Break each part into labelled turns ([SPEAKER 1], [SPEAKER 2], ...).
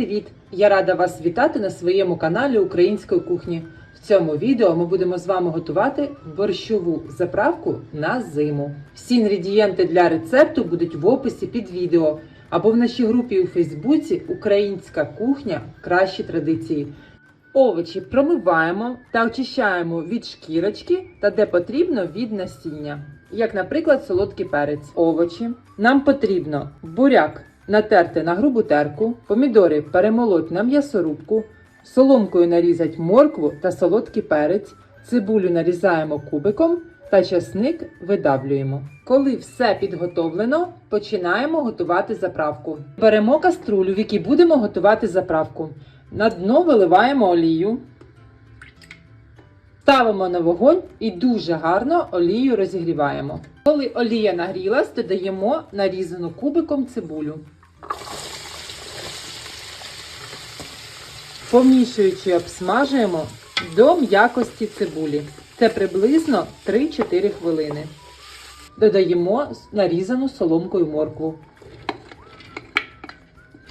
[SPEAKER 1] привіт! Я рада вас вітати на своєму каналі Української кухні. В цьому відео ми будемо з вами готувати борщову заправку на зиму. Всі інгредієнти для рецепту будуть в описі під відео або в нашій групі у Фейсбуці Українська кухня кращі традиції. Овочі промиваємо та очищаємо від шкірочки та де потрібно від насіння. Як, наприклад, солодкий перець. Овочі. Нам потрібно буряк натерти на грубу терку, помідори перемолоть на м'ясорубку, соломкою нарізать моркву та солодкий перець, цибулю нарізаємо кубиком та часник видавлюємо. Коли все підготовлено, починаємо готувати заправку. Беремо каструлю, в якій будемо готувати заправку. На дно виливаємо олію. Ставимо на вогонь і дуже гарно олію розігріваємо. Коли олія нагрілась, додаємо нарізану кубиком цибулю. Помішуючи, обсмажуємо до м'якості цибулі. Це приблизно 3-4 хвилини. Додаємо нарізану соломкою моркву.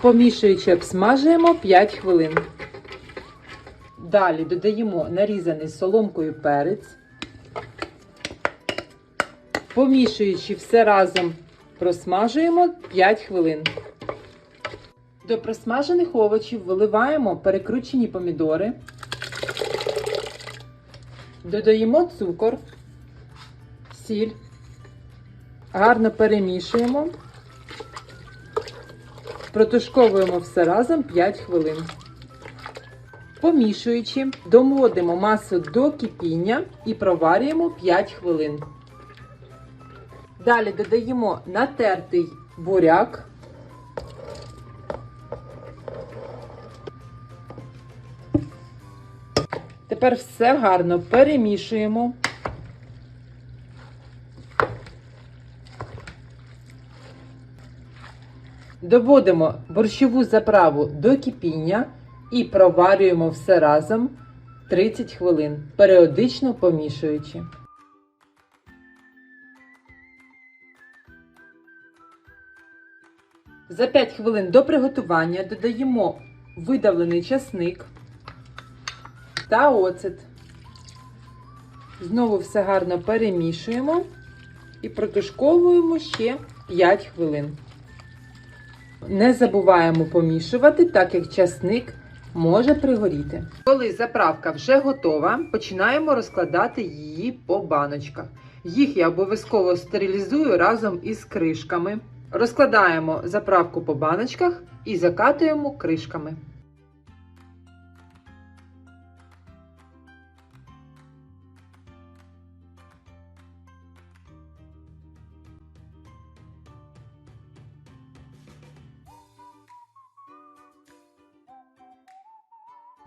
[SPEAKER 1] Помішуючи, обсмажуємо 5 хвилин. Далі додаємо нарізаний соломкою перець. Помішуючи все разом, просмажуємо 5 хвилин. До просмажених овочів виливаємо перекручені помідори. Додаємо цукор, сіль. Гарно перемішуємо. Протушковуємо все разом 5 хвилин. Помішуючи, доводимо масу до кипіння і проварюємо 5 хвилин. Далі додаємо натертий буряк. Тепер все гарно перемішуємо. Доводимо борщову заправу до кипіння і проварюємо все разом 30 хвилин, періодично помішуючи. За 5 хвилин до приготування додаємо видавлений часник та оцет. Знову все гарно перемішуємо і протушковуємо ще 5 хвилин. Не забуваємо помішувати, так як часник може пригоріти. Коли заправка вже готова, починаємо розкладати її по баночках. Їх я обов'язково стерилізую разом із кришками. Розкладаємо заправку по баночках і закатуємо кришками.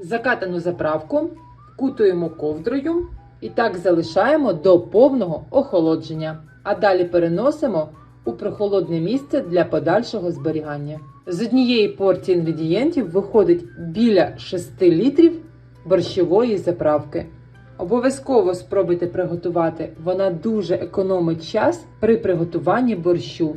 [SPEAKER 1] Закатану заправку вкутуємо ковдрою і так залишаємо до повного охолодження. А далі переносимо у прохолодне місце для подальшого зберігання. З однієї порції інгредієнтів виходить біля 6 літрів борщової заправки. Обов'язково спробуйте приготувати, вона дуже економить час при приготуванні борщу.